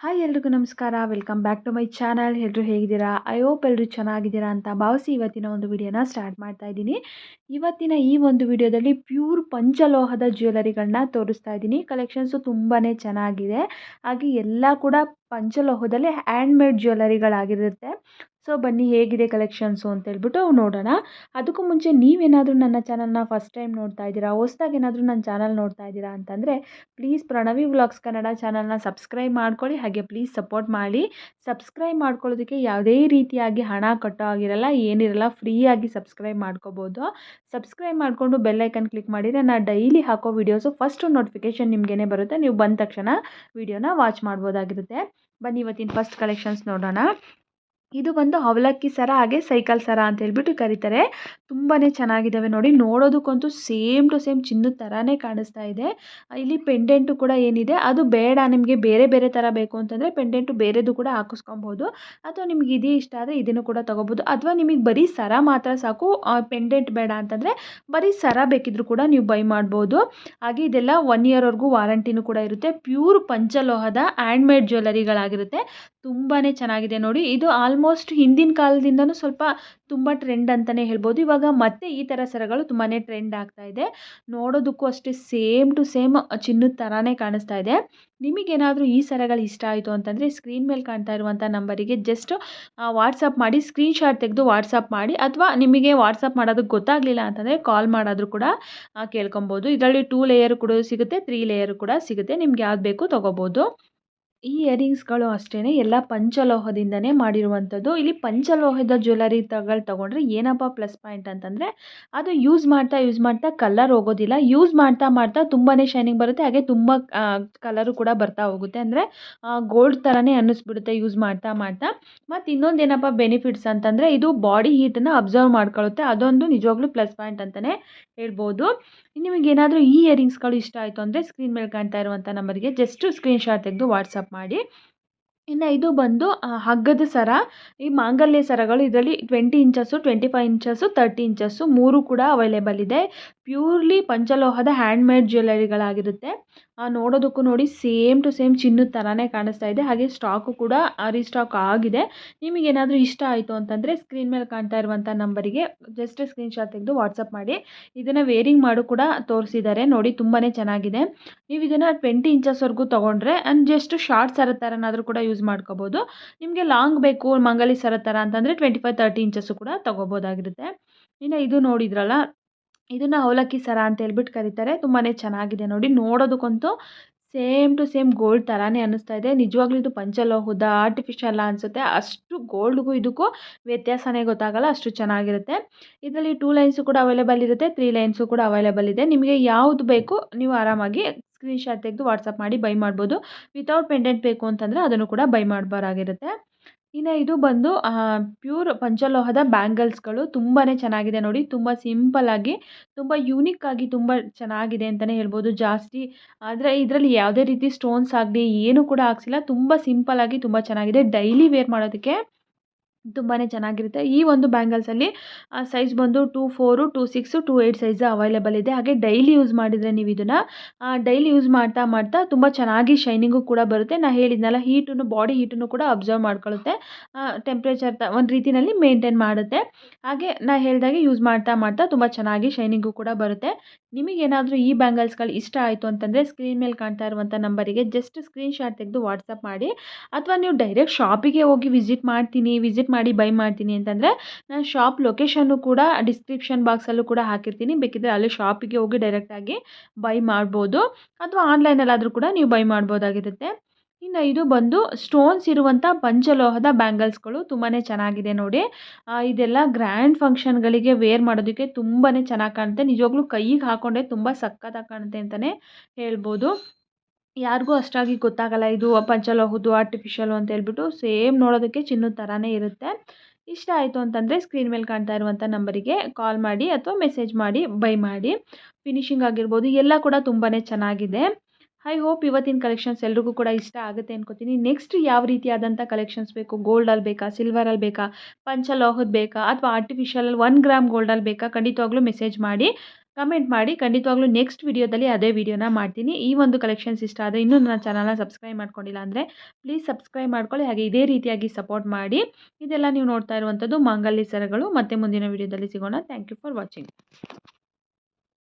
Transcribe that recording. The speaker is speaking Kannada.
ಹಾಯ್ ಎಲ್ರಿಗೂ ನಮಸ್ಕಾರ. Welcome back to my channel ಎಲ್ಲರೂ ಹೇಗಿದ್ದೀರಾ? ಐ ಹೋಪ್ ಎಲ್ಲರೂ ಚೆನ್ನಾಗಿದ್ದೀರಾ ಅಂತ ಭಾವಿಸಿ ಇವತ್ತಿನ ಒಂದು ವಿಡಿಯೋನ ಸ್ಟಾರ್ಟ್ ಮಾಡ್ತಾ ಇದ್ದೀನಿ. ಇವತ್ತಿನ ಈ ಒಂದು ವಿಡಿಯೋದಲ್ಲಿ ಪ್ಯೂರ್ ಪಂಚಲೋಹದ ಜ್ಯುವೆಲರಿಗಳನ್ನ ತೋರಿಸ್ತಾ ಇದ್ದೀನಿ. ಕಲೆಕ್ಷನ್ಸು ತುಂಬಾ ಚೆನ್ನಾಗಿದೆ. ಹಾಗೆ ಎಲ್ಲ ಕೂಡ ಪಂಚಲೋಹದಲ್ಲಿ ಹ್ಯಾಂಡ್ಮೇಡ್ ಜ್ಯುವೆಲರಿಗಳಾಗಿರುತ್ತೆ ಸೊ ಬನ್ನಿ ಹೇಗಿದೆ ಕಲೆಕ್ಷನ್ಸು ಅಂತ ಹೇಳ್ಬಿಟ್ಟು ನೋಡೋಣ. ಅದಕ್ಕೂ ಮುಂಚೆ ನೀವೇನಾದರೂ ನನ್ನ ಚಾನಲ್ನ ಫಸ್ಟ್ ಟೈಮ್ ನೋಡ್ತಾ ಇದ್ದೀರಾ, ಹೊಸ್ದಾಗಿ ಏನಾದರೂ ನನ್ನ ಚಾನಲ್ ನೋಡ್ತಾ ಇದ್ದೀರಾ ಅಂತಂದರೆ ಪ್ಲೀಸ್ ಪ್ರಣವಿ ವ್ಲಾಗ್ಸ್ ಕನ್ನಡ ಚಾನಲ್ನ ಸಬ್ಸ್ಕ್ರೈಬ್ ಮಾಡ್ಕೊಳ್ಳಿ, ಹಾಗೆ ಪ್ಲೀಸ್ ಸಪೋರ್ಟ್ ಮಾಡಿ. ಸಬ್ಸ್ಕ್ರೈಬ್ ಮಾಡ್ಕೊಳ್ಳೋದಕ್ಕೆ ಯಾವುದೇ ರೀತಿಯಾಗಿ ಹಣ ಕಟ್ಟೋ ಆಗಿರಲ್ಲ ಏನಿರಲ್ಲ, ಫ್ರೀಯಾಗಿ ಸಬ್ಸ್ಕ್ರೈಬ್ ಮಾಡ್ಕೋಬೋದು. ಸಬ್ಸ್ಕ್ರೈಬ್ ಮಾಡಿಕೊಂಡು ಬೆಲ್ಲೈಕನ್ ಕ್ಲಿಕ್ ಮಾಡಿದರೆ ನಾನು ಡೈಲಿ ಹಾಕೋ ವೀಡಿಯೋಸು ಫಸ್ಟು ನೋಟಿಫಿಕೇಷನ್ ನಿಮಗೇನೆ ಬರುತ್ತೆ. ನೀವು ಬಂದ ತಕ್ಷಣ ವೀಡಿಯೋನ ವಾಚ್ ಮಾಡ್ಬೋದಾಗಿರುತ್ತೆ. ಬನ್ನಿ ಇವತ್ತಿನ ಫಸ್ಟ್ ಕಲೆಕ್ಷನ್ಸ್ ನೋಡೋಣ. ಇದು ಬಂದು ಅವಲಕ್ಕಿ ಸರ ಹಾಗೆ ಸೈಕಲ್ ಸರ ಅಂತ ಹೇಳ್ಬಿಟ್ಟು ಕರೀತಾರೆ. ತುಂಬಾ ಚೆನ್ನಾಗಿದ್ದಾವೆ ನೋಡಿ. ನೋಡೋದಕ್ಕಂತೂ ಸೇಮ್ ಟು ಸೇಮ್ ಚಿನ್ನದ ಥರನೇ ಕಾಣಿಸ್ತಾ ಇದೆ. ಇಲ್ಲಿ ಪೆಂಡೆಂಟು ಕೂಡ ಏನಿದೆ, ಅದು ಬೇಡ, ನಿಮಗೆ ಬೇರೆ ಬೇರೆ ಥರ ಬೇಕು ಅಂತಂದರೆ ಪೆಂಡೆಂಟು ಬೇರೆದು ಕೂಡ ಹಾಕಿಸ್ಕೊಬೋದು. ಅಥವಾ ನಿಮ್ಗೆ ಇದೇ ಇಷ್ಟ ಆದರೆ ಇದನ್ನು ಕೂಡ ತೊಗೋಬೋದು. ಅಥವಾ ನಿಮಗೆ ಬರೀ ಸರ ಮಾತ್ರ ಸಾಕು ಪೆಂಡೆಂಟ್ ಬೇಡ ಅಂತಂದರೆ ಬರೀ ಸರ ಬೇಕಿದ್ರೂ ಕೂಡ ನೀವು ಬೈ ಮಾಡ್ಬೋದು. ಹಾಗೆ ಇದೆಲ್ಲ ಒನ್ ಇಯರ್ವರೆಗೂ ವಾರಂಟಿನೂ ಕೂಡ ಇರುತ್ತೆ. ಪ್ಯೂರ್ ಪಂಚಲೋಹದ ಹ್ಯಾಂಡ್ಮೇಡ್ ಜ್ಯುವೆಲರಿಗಳಾಗಿರುತ್ತೆ ತುಂಬಾ ಚೆನ್ನಾಗಿದೆ ನೋಡಿ. ಇದು ಆಲ್ಮೋಸ್ಟ್ ಹಿಂದಿನ ಕಾಲದಿಂದನೂ ಸ್ವಲ್ಪ ತುಂಬ ಟ್ರೆಂಡ್ ಅಂತಲೇ ಹೇಳ್ಬೋದು. ಇವಾಗ ಮತ್ತೆ ಈ ಥರ ಸರಗಳು ತುಂಬಾ ಟ್ರೆಂಡ್ ಆಗ್ತಾ ಇದೆ. ನೋಡೋದಕ್ಕೂ ಅಷ್ಟೇ ಸೇಮ್ ಟು ಸೇಮ್ ಚಿನ್ನದ ಥರನೇ ಕಾಣಿಸ್ತಾ ಇದೆ. ನಿಮಗೇನಾದರೂ ಈ ಸರಗಳು ಇಷ್ಟ ಆಯಿತು ಅಂತಂದರೆ ಸ್ಕ್ರೀನ್ ಮೇಲೆ ಕಾಣ್ತಾ ಇರುವಂಥ ನಂಬರಿಗೆ ಜಸ್ಟ್ ವಾಟ್ಸಪ್ ಮಾಡಿ ಸ್ಕ್ರೀನ್ಶಾಟ್ ತೆಗೆದು ವಾಟ್ಸಪ್ ಮಾಡಿ ಅಥವಾ ನಿಮಗೆ ವಾಟ್ಸಪ್ ಮಾಡೋದಕ್ಕೆ ಗೊತ್ತಾಗಲಿಲ್ಲ ಅಂತಂದರೆ ಕಾಲ್ ಮಾಡಾದರೂ ಕೂಡ ಕೇಳ್ಕೊಬೋದು. ಇದರಲ್ಲಿ ಟೂ ಲೇಯರ್ ಕೂಡ ಸಿಗುತ್ತೆ ತ್ರೀ ಲೇಯರ್ ಕೂಡ ಸಿಗುತ್ತೆ. ನಿಮ್ಗೆ ಯಾವ್ದು ಬೇಕು ತೊಗೋಬೋದು. ಈ ಇಯರಿಂಗ್ಸ್ಗಳು ಅಷ್ಟೇ ಎಲ್ಲ ಪಂಚಲೋಹದಿಂದನೇ ಮಾಡಿರುವಂಥದ್ದು. ಇಲ್ಲಿ ಪಂಚಲೋಹದ ಜ್ಯುವೆಲರಿ ತಗಳು ತಗೊಂಡ್ರೆ ಏನಪ್ಪ ಪ್ಲಸ್ ಪಾಯಿಂಟ್ ಅಂತಂದರೆ, ಅದು ಯೂಸ್ ಮಾಡ್ತಾ ಯೂಸ್ ಮಾಡ್ತಾ ಕಲರ್ ಹೋಗೋದಿಲ್ಲ. ಯೂಸ್ ಮಾಡ್ತಾ ಮಾಡ್ತಾ ತುಂಬಾ ಶೈನಿಂಗ್ ಬರುತ್ತೆ. ಹಾಗೆ ತುಂಬ ಕಲರು ಕೂಡ ಬರ್ತಾ ಹೋಗುತ್ತೆ. ಅಂದರೆ ಗೋಲ್ಡ್ ಥರನೇ ಅನ್ನಿಸ್ಬಿಡುತ್ತೆ ಯೂಸ್ ಮಾಡ್ತಾ ಮಾಡ್ತಾ. ಮತ್ತು ಇನ್ನೊಂದು ಏನಪ್ಪ ಬೆನಿಫಿಟ್ಸ್ ಅಂತಂದರೆ, ಇದು ಬಾಡಿ ಹೀಟನ್ನು ಅಬ್ಸರ್ವ್ ಮಾಡ್ಕೊಳ್ಳುತ್ತೆ. ಅದೊಂದು ನಿಜವಾಗ್ಲೂ ಪ್ಲಸ್ ಪಾಯಿಂಟ್ ಅಂತಲೇ ಹೇಳ್ಬೋದು. ನಿಮಗೇನಾದರೂ ಈ ಇಯರಿಂಗ್ಸ್ಗಳು ಇಷ್ಟ ಆಯಿತು ಅಂದರೆ ಸ್ಕ್ರೀನ್ ಮೇಲೆ ಕಾಣ್ತಾ ಇರುವಂಥ ನಂಬರಿಗೆ ಜಸ್ಟ್ ಸ್ಕ್ರೀನ್ಶಾಟ್ ತೆಗೆದು ವಾಟ್ಸಪ್ ಮಾಡಿ. ಇನ್ನು ಇದು ಬಂದು ಹಗ್ಗದ ಸರ, ಈ ಮಾಂಗಲ್ಯ ಸರಗಳು ಇದರಲ್ಲಿ twenty inches twenty five inches thirty inches, ಮೂರು ಕೂಡ ಅವೈಲೇಬಲ್ ಇದೆ. ಪ್ಯೂರ್ಲಿ ಪಂಚಲೋಹದ ಹ್ಯಾಂಡ್ಮೇಡ್ ಜ್ಯುವೆಲರಿಗಳಾಗಿರುತ್ತೆ ನೋಡೋದಕ್ಕೂ ನೋಡಿ ಸೇಮ್ ಟು ಸೇಮ್ ಚಿನ್ನದ ಥರನೇ ಕಾಣಿಸ್ತಾ ಇದೆ. ಹಾಗೆ ಸ್ಟಾಕು ಕೂಡ ರೀಸ್ಟಾಕ್ ಆಗಿದೆ. ನಿಮಗೇನಾದರೂ ಇಷ್ಟ ಆಯಿತು ಅಂತಂದರೆ ಸ್ಕ್ರೀನ್ ಮೇಲೆ ಕಾಣ್ತಾ ಇರುವಂಥ ನಂಬರಿಗೆ ಜಸ್ಟ್ ಸ್ಕ್ರೀನ್ಶಾಟ್ ತೆಗೆದು ವಾಟ್ಸಪ್ ಮಾಡಿ. ಇದನ್ನು ವೇರಿಂಗ್ ಮಾಡು ಕೂಡ ತೋರಿಸಿದ್ದಾರೆ. ನೋಡಿ ತುಂಬಾ ಚೆನ್ನಾಗಿದೆ. ನೀವು ಇದನ್ನು ಟ್ವೆಂಟಿ ಇಂಚಸ್ವರೆಗೂ ತೊಗೊಂಡ್ರೆ ಆ್ಯಂಡ್ ಜಸ್ಟ್ ಶಾರ್ಟ್ ಸರ ಥರನಾದರೂ ಕೂಡ ಯೂಸ್ ಮಾಡ್ಕೋಬೋದು. ನಿಮಗೆ ಲಾಂಗ್ ಬೇಕು ಮಂಗಲಿ ಸರ ಥರ ಅಂತಂದರೆ ಟ್ವೆಂಟಿ ಫೈವ್ ತರ್ಟಿ ಇಂಚಸ್ಸು ಕೂಡ ತೊಗೋಬೋದಾಗಿರುತ್ತೆ. ಇನ್ನು ಇದು ನೋಡಿದ್ರಲ್ಲ ಇದನ್ನು ಅವಲಕ್ಕಿ ಸರ ಅಂತ ಹೇಳ್ಬಿಟ್ಟು ಕರೀತಾರೆ. ತುಂಬಾ ಚೆನ್ನಾಗಿದೆ ನೋಡಿ. ನೋಡೋದಕ್ಕಂತೂ ಸೇಮ್ ಟು ಸೇಮ್ ಗೋಲ್ಡ್ ಥರನೇ ಅನ್ನಿಸ್ತಾ ಇದೆ. ನಿಜವಾಗ್ಲೂ ಇದು ಪಂಚಲೋಹದ ಆರ್ಟಿಫಿಷಿಯಲ್ ಅನಿಸುತ್ತೆ. ಅಷ್ಟು ಗೋಲ್ಡ್ಗೂ ಇದಕ್ಕೂ ವ್ಯತ್ಯಾಸನೇ ಗೊತ್ತಾಗಲ್ಲ, ಅಷ್ಟು ಚೆನ್ನಾಗಿರುತ್ತೆ. ಇದರಲ್ಲಿ ಟೂ ಲೈನ್ಸು ಕೂಡ ಅವೈಲೇಬಲ್ ಇರುತ್ತೆ ತ್ರೀ ಲೈನ್ಸು ಕೂಡ ಅವೈಲೇಬಲ್ ಇದೆ. ನಿಮಗೆ ಯಾವುದು ಬೇಕು, ನೀವು ಆರಾಮಾಗಿ ಸ್ಕ್ರೀನ್ಶಾಟ್ ತೆಗೆದು ವಾಟ್ಸಪ್ ಮಾಡಿ ಬೈ ಮಾಡ್ಬೋದು. ವಿತೌಟ್ ಪೆಂಡೆಂಟ್ ಬೇಕು ಅಂತಂದರೆ ಅದನ್ನು ಕೂಡ ಬೈ ಮಾಡಬಾರಾಗಿರುತ್ತೆ. ಇನ್ನು ಇದು ಬಂದು ಪ್ಯೂರ್ ಪಂಚಲೋಹದ ಬ್ಯಾಂಗಲ್ಸ್ಗಳು ತುಂಬಾ ಚೆನ್ನಾಗಿದೆ ನೋಡಿ. ತುಂಬ ಸಿಂಪಲ್ಲಾಗಿ ತುಂಬ ಆಗಿ ತುಂಬ ಚೆನ್ನಾಗಿದೆ ಅಂತಲೇ ಹೇಳ್ಬೋದು. ಜಾಸ್ತಿ ಆದರೆ ಇದರಲ್ಲಿ ಯಾವುದೇ ರೀತಿ ಸ್ಟೋನ್ಸ್ ಆಗಲಿ ಏನೂ ಕೂಡ ಹಾಕ್ಸಿಲ್ಲ. ತುಂಬ ಸಿಂಪಲ್ಲಾಗಿ ತುಂಬ ಚೆನ್ನಾಗಿದೆ. ಡೈಲಿ ವೇರ್ ಮಾಡೋದಕ್ಕೆ ತುಂಬಾ ಚೆನ್ನಾಗಿರುತ್ತೆ. ಈ ಒಂದು ಬ್ಯಾಂಗಲ್ಸಲ್ಲಿ ಸೈಜ್ ಬಂದು two four two six two eight size available ಇದೆ. ಹಾಗೆ ಡೈಲಿ ಯೂಸ್ ಮಾಡಿದರೆ ನೀವು ಇದನ್ನು ಡೈಲಿ ಯೂಸ್ ಮಾಡ್ತಾ ಮಾಡ್ತಾ ತುಂಬ ಚೆನ್ನಾಗಿ ಶೈನಿಂಗು ಕೂಡ ಬರುತ್ತೆ. ನಾ ಹೇಳಿದ್ನಲ್ಲ ಹೀಟನ್ನು ಬಾಡಿ ಹೀಟನ್ನು ಕೂಡ ಅಬ್ಸರ್ವ್ ಮಾಡ್ಕೊಳ್ಳುತ್ತೆ ಟೆಂಪ್ರೇಚರ್ ತ, ಒಂದು ರೀತಿಯಲ್ಲಿ ಮೇಂಟೈನ್ ಮಾಡುತ್ತೆ. ಹಾಗೆ ನಾ ಹೇಳಿದಾಗೆ ಯೂಸ್ ಮಾಡ್ತಾ ಮಾಡ್ತಾ ತುಂಬ ಚೆನ್ನಾಗಿ ಶೈನಿಂಗು ಕೂಡ ಬರುತ್ತೆ. ನಿಮಗೇನಾದರೂ ಈ ಬ್ಯಾಂಗಲ್ಸ್ಗಳು ಇಷ್ಟ ಆಯಿತು ಅಂತಂದರೆ ಸ್ಕ್ರೀನ್ ಮೇಲೆ ಕಾಣ್ತಾ ಇರುವಂಥ ನಂಬರಿಗೆ ಜಸ್ಟ್ ಸ್ಕ್ರೀನ್ಶಾಟ್ ತೆಗೆದು ವಾಟ್ಸಪ್ ಮಾಡಿ, ಅಥವಾ ನೀವು ಡೈರೆಕ್ಟ್ ಶಾಪಿಗೆ ಹೋಗಿ ವಿಸಿಟ್ ಮಾಡ್ತೀನಿ ವಿಸಿಟ್ ಮಾಡಿ ಬೈ ಮಾಡ್ತೀನಿ ಅಂತಂದರೆ ನಾನು ಶಾಪ್ ಲೊಕೇಶನ್ನು ಕೂಡ ಡಿಸ್ಕ್ರಿಪ್ಷನ್ ಬಾಕ್ಸಲ್ಲೂ ಕೂಡ ಹಾಕಿರ್ತೀನಿ. ಬೇಕಿದ್ದರೆ ಅಲ್ಲಿ ಶಾಪಿಗೆ ಹೋಗಿ ಡೈರೆಕ್ಟಾಗಿ ಬೈ ಮಾಡ್ಬೋದು. ಅಥವಾ ಆನ್ಲೈನಲ್ಲಾದರೂ ಕೂಡ ನೀವು ಬೈ ಮಾಡ್ಬೋದಾಗಿರುತ್ತೆ. ಇನ್ನು ಇದು ಬಂದು ಸ್ಟೋನ್ಸ್ ಇರುವಂಥ ಪಂಚಲೋಹದ ಬ್ಯಾಂಗಲ್ಸ್ಗಳು ತುಂಬಾ ಚೆನ್ನಾಗಿದೆ ನೋಡಿ. ಇದೆಲ್ಲ ಗ್ರ್ಯಾಂಡ್ ಫಂಕ್ಷನ್ಗಳಿಗೆ ವೇರ್ ಮಾಡೋದಕ್ಕೆ ತುಂಬಾ ಚೆನ್ನಾಗಿ ಕಾಣುತ್ತೆ. ನಿಜವಾಗ್ಲೂ ಕೈಗೆ ಹಾಕೊಂಡೆ ತುಂಬ ಸಕ್ಕತ್ತಾಗಿ ಕಾಣುತ್ತೆ ಅಂತಲೇ ಹೇಳ್ಬೋದು. ಯಾರಿಗೂ ಅಷ್ಟಾಗಿ ಗೊತ್ತಾಗಲ್ಲ. ಇದು ಪಂಚಲೋಹದ್ದು ಆರ್ಟಿಫಿಷಿಯಲು ಅಂತ ಹೇಳ್ಬಿಟ್ಟು ಸೇಮ್ ನೋಡೋದಕ್ಕೆ ಚಿನ್ನದ ಥರನೇ ಇರುತ್ತೆ. ಇಷ್ಟ ಆಯಿತು ಅಂತಂದರೆ ಸ್ಕ್ರೀನ್ ಮೇಲೆ ಕಾಣ್ತಾ ಇರುವಂಥ ನಂಬರಿಗೆ ಕಾಲ್ ಮಾಡಿ ಅಥವಾ ಮೆಸೇಜ್ ಮಾಡಿ, ಬೈ ಮಾಡಿ. ಫಿನಿಶಿಂಗ್ ಆಗಿರ್ಬೋದು, ಎಲ್ಲ ಕೂಡ ತುಂಬಾ ಚೆನ್ನಾಗಿದೆ. ಐ ಹೋಪ್ ಇವತ್ತಿನ ಕಲೆಕ್ಷನ್ಸ್ ಎಲ್ರಿಗೂ ಕೂಡ ಇಷ್ಟ ಆಗುತ್ತೆ ಅನ್ಕೋತೀನಿ. ನೆಕ್ಸ್ಟ್ ಯಾವ ರೀತಿಯಾದಂಥ ಕಲೆಕ್ಷನ್ಸ್ ಬೇಕು? ಗೋಲ್ಡಲ್ಲಿ ಬೇಕಾ? ಸಿಲ್ವರಲ್ಲಿ ಬೇಕಾ? ಪಂಚಲೋಹದ ಬೇಕಾ? ಅಥವಾ ಆರ್ಟಿಫಿಷಿಯಲ್ ಒನ್ ಗ್ರಾಮ್ ಗೋಲ್ಡಲ್ಲಿ ಬೇಕಾ? ಖಂಡಿತವಾಗ್ಲೂ ಮೆಸೇಜ್ ಮಾಡಿ. ಕಮೆಂಟ್ ಮಾಡಿ. ಖಂಡಿತವಾಗ್ಲೂ ನೆಕ್ಸ್ಟ್ ವೀಡಿಯೋದಲ್ಲಿ ಅದೇ ವೀಡಿಯೋನ ಮಾಡ್ತೀನಿ. ಈ ಒಂದು ಕಲೆಕ್ಷನ್ಸ್ ಇಷ್ಟ ಆದರೆ ಇನ್ನೂ ನನ್ನ ಚಾನಲ್ನ ಸಬ್ಸ್ಕ್ರೈಬ್ ಮಾಡ್ಕೊಂಡಿಲ್ಲ ಅಂದರೆ ಪ್ಲೀಸ್ ಸಬ್ಸ್ಕ್ರೈಬ್ ಮಾಡ್ಕೊಳ್ಳಿ. ಹಾಗೆ ಇದೇ ರೀತಿಯಾಗಿ ಸಪೋರ್ಟ್ ಮಾಡಿ. ಇದೆಲ್ಲ ನೀವು ನೋಡ್ತಾ ಇರುವಂಥದ್ದು ಮಾಂಗಲ್ಯ ಸರಗಳು. ಮತ್ತೆ ಮುಂದಿನ ವೀಡಿಯೋದಲ್ಲಿ ಸಿಗೋಣ. Thank you for watching